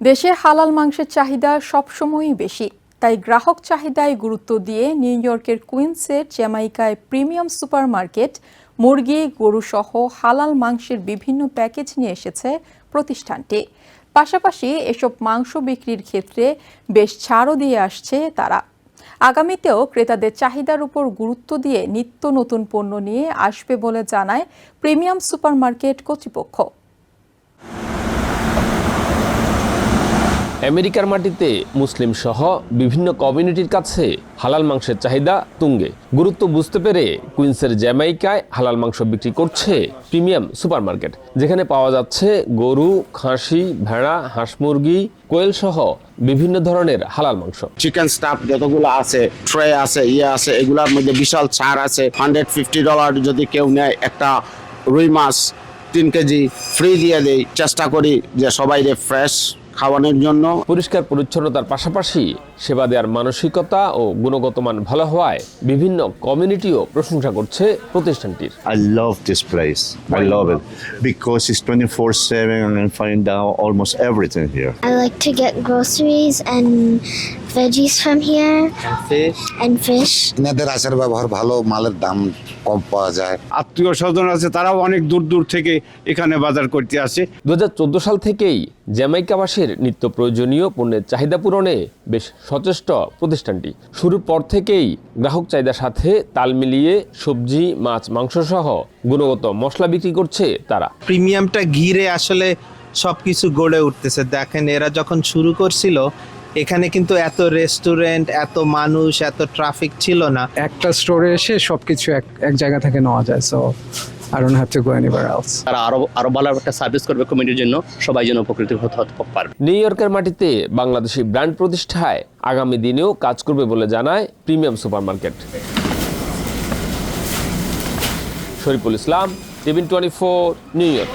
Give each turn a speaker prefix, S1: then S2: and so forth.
S1: দেশে হালাল মাংসের চাহিদা সবসময়ই বেশি, তাই গ্রাহক চাহিদায় গুরুত্ব দিয়ে নিউ ইয়র্কের কুইন্সের জ্যামাইকায় প্রিমিয়াম সুপারমার্কেট, মুরগি গরুসহ হালাল মাংসের বিভিন্ন প্যাকেজ নিয়ে এসেছে প্রতিষ্ঠানটি। পাশাপাশি এসব মাংস বিক্রির ক্ষেত্রে বেশ ছাড়ও দিয়ে আসছে তারা। আগামীতেও ক্রেতাদের চাহিদার উপর গুরুত্ব দিয়ে নিত্য নতুন পণ্য নিয়ে আসবে বলে জানায় প্রিমিয়াম সুপারমার্কেট কর্তৃপক্ষ।
S2: আমেরিকার মাটিতে মুসলিম সহ বিভিন্ন কমিউনিটির কাছে হালাল মাংসের চাহিদা তুঙ্গে। গুরুত্ব বুঝতে পেরে কুইন্সের জ্যামাইকায় হালাল মাংস বিক্রি করছে প্রিমিয়াম সুপারমার্কেট, যেখানে পাওয়া যাচ্ছে গরু, খাসি, ভেড়া, হাঁস মুরগি, কোয়েল সহ বিভিন্ন ধরনের হালাল মাংস।
S3: চিকেন স্টাফ যতগুলো আছে ট্রে আছে ইয়ে আছে, এগুলার মধ্যে বিশাল ছাড় আছে। হান্ড্রেড ফিফটি ডলার যদি কেউ নেয় একটা রুই মাছ তিন কেজি ফ্রি দিয়ে দেই। চেষ্টা করি যে সবাই ফ্রেশ খাওয়ানোর জন্য।
S2: পরিষ্কার পরিচ্ছন্নতার পাশাপাশি সেবা দেওয়ার মানসিকতা ও গুণগত মান ভালো হওয়ায় বিভিন্ন কমিউনিটিও প্রশংসা করছে প্রতিষ্ঠানটির।
S4: I love this place I love it because it's 24 7 and find out almost everything here
S5: I like to get groceries and veggies from here and fish. and fish.
S6: এনাদের আচার ব্যবহার ভালো মালের দাম কম পাওয়া যায়।
S7: আত্মীয় স্বজন আছে তারাও অনেক দূর দূর থেকে এখানে বাজার করতে আসে।
S2: দুই হাজার চোদ্দ সাল থেকেই জ্যামাইকাবাসীর নিত্য প্রয়োজনীয় পণ্যের চাহিদা পূরণে বেশ সচেষ্ট প্রতিষ্ঠানটি। শুরুর পর থেকেই গ্রাহক চাহিদার সাথে তাল মিলিয়ে সবজি মাছ মাংস সহ গুণগত মশলা বিক্রি করছে তারা।
S8: প্রিমিয়ামটা ঘিরে আসলে সবকিছু গড়ে উঠতেছে। দেখেন এরা যখন শুরু করছিল এখানে কিন্তু এত রেস্টুরেন্ট এত মানুষ এত ট্রাফিক ছিল না।
S9: একটা স্টোরে এসে সবকিছু এক এক জায়গা থেকে নেওয়া যায় so I don't have to go anywhere else
S10: তারা আরও আরও ভালো একটা সার্ভিস করবে কমিটির জন্য সবাই যেন উপকৃত হতে হতে পারবে।
S2: নিউ ইয়র্কের মাটিতে বাংলাদেশি ব্র্যান্ড প্রতিষ্ঠায় আগামী দিনেও কাজ করবে বলে জানায় premium supermarket Shariful Islam TVN twenty four New York